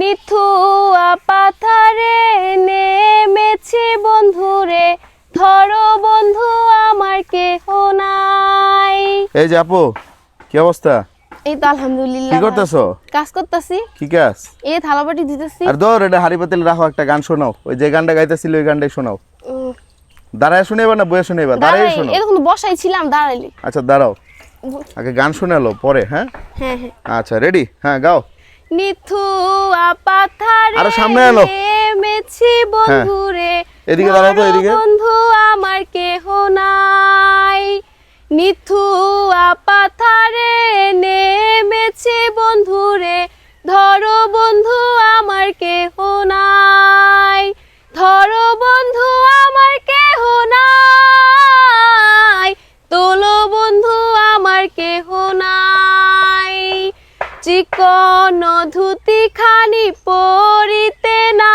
নিথুয়া পাথারে নেমেছি বন্ধুরে ধরো বন্ধু আমার কেহ নাই। এই যে আপু কি অবস্থা? এই তো আলহামদুলিল্লাহ কি করতেছো? কাজ করতেছি। কি কাজ? এই থালাবাটি দিতেছি। আর ধর এটা হাড়ি পাতিল রাখো একটা গান শোনাও। ওই যে গানটা গাইতেছিল ওই গানটাই শোনাও। দাঁড়ায় শুনেবা না বয়ে শুনেবা দাঁড়াই শোনো এরকম বসাই ছিলাম দাঁড়াইলি। আচ্ছা দাঁড়াও। আগে গান শোনালো পরে হ্যাঁ? হ্যাঁ হ্যাঁ। আচ্ছা রেডি হ্যাঁ গাও। নিথুয়া পাথারে আরও সামনে এলো। নেমেছি বন্ধুরে এদিকে দাঁড়াও তো, এদিকে। বন্ধু আমার কেহ নাই নিথুয়া পাথারে চিকন ধুতি খানি পরিতে না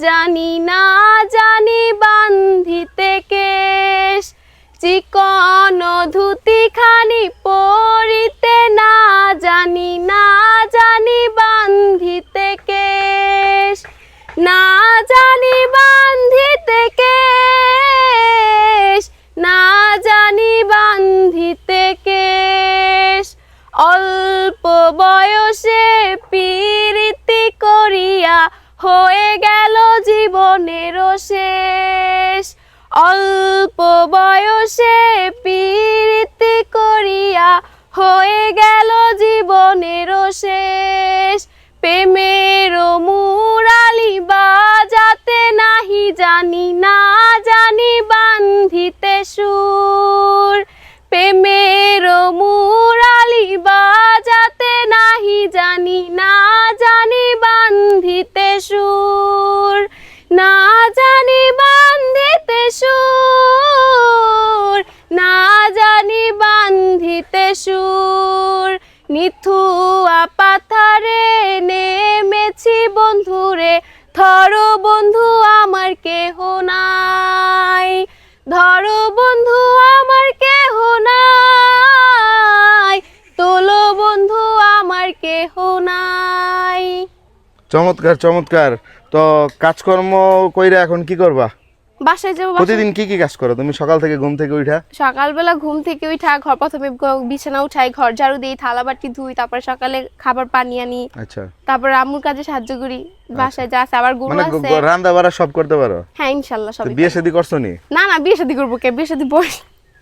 জানি না জানি বান্ধিতে কেশ। চিকন ধুতি খানি পরিতে না জানি না জানি বান্ধিতে কেশ। না জানি বান্ধিতে কেশ, না জানি বান্ধিতে কেশ। অল্প বয়সে পীরিতি করিয়া হয়ে গেল জীবনের শেষ। অল্প বয়সে পীরিতি করিয়া হয়ে গেল জীবনের শেষ। সুর নিথুয়া পাথারে নেমেছি বন্ধুরে। ধরো বন্ধু, আমার কেহ নাই। ধরো বন্ধু, আমার কেহ নাই। তোলো বন্ধু, আমার কেহ নাই। চমৎকার চমৎকার। তো কাজকর্ম কইরা এখন কি করবা? বাসায় যাব প্রতিদিন কি কি কাজ করো? তুমি সকাল থেকে ঘুম থেকে উঠা? সকালবেলা ঘুম থেকে উঠা ঘর প্রথমে বিছানা উঠাই ঘর ঝাড়ু দিই থালা বাটি ধুই তারপর সকালে খাবার পানি আনি আচ্ছা। তারপর আম্মুর কাজে সাহায্য করি বাসায় যা আছে আবার গরু মানে আছে। রান্না বাড়া সব করতে পারো? হ্যাঁ ইনশাল্লাহ সব বিয়ে শাদী করছ নি? না না বিয়ে শাদী করব কে? বিয়ে শাদী বয়স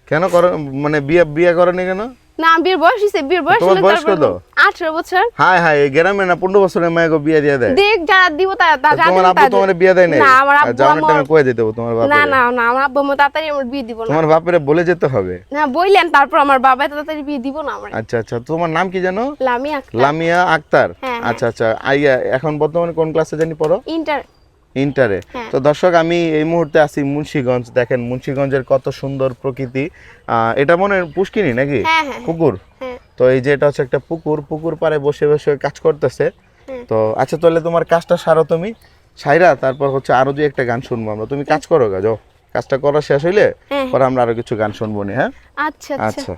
কেন করো মানে বিয়ে বিয়ে করনি কেন? না বিয়ের বয়স হয়েছে বিয়ের বয়স তোমার হলে বয়স কত? আঠারো বছর। হাই হাই এই গ্রামে না পনেরো বছরের মেয়েকে বিয়ে দিয়ে দেয়? দেখ যারা দিব তারা তা যারা তোমার দিব আব্বু তারা তোমার বিয়ে দেয় নাই? না আমার আব্বু টাইমে আমার কয়ে দিতে হবে তোমার না না না আমার আব্বু আমার তাড়াতাড়ি আমার বিয়ে দিব না। তোমার বাপরে বলে যেতে হবে? না বললেন তারপর আমার বাবা তাড়াতাড়ি বিয়ে দিব না আমার। আচ্ছা আচ্ছা তোমার নাম কি জানো লামিয়া আক্তার। লামিয়া আক্তার। হ্যাঁ, আচ্ছা আচ্ছা আইয়া এখন বর্তমানে কোন ক্লাসে জানি পড়ো? ইন্টার ইন্টারে। হ্যাঁ। তো দর্শক আমি এই মুহূর্তে আছি মুন্সিগঞ্জ। দেখেন মুন্সিগঞ্জের কত সুন্দর প্রকৃতি। এটা মনে হয় পুষ্কিনি নাকি? হ্যাঁ হ্যাঁ পুকুর? তো এই যে এটা হচ্ছে একটা পুকুর পুকুর পাড়ে বসে বসে কাজ করতেছে। তো আচ্ছা তাহলে তোমার কাজটা সারো তুমি। সাইরা তারপর হচ্ছে আরও দুই একটা গান শুনব আমরা। তুমি কাজ করো গা যাও। কাজটা করা শেষ হইলে। পরে আমরা আরও কিছু গান শুনব নি হ্যাঁ? আচ্ছা আচ্ছা। আচ্ছা।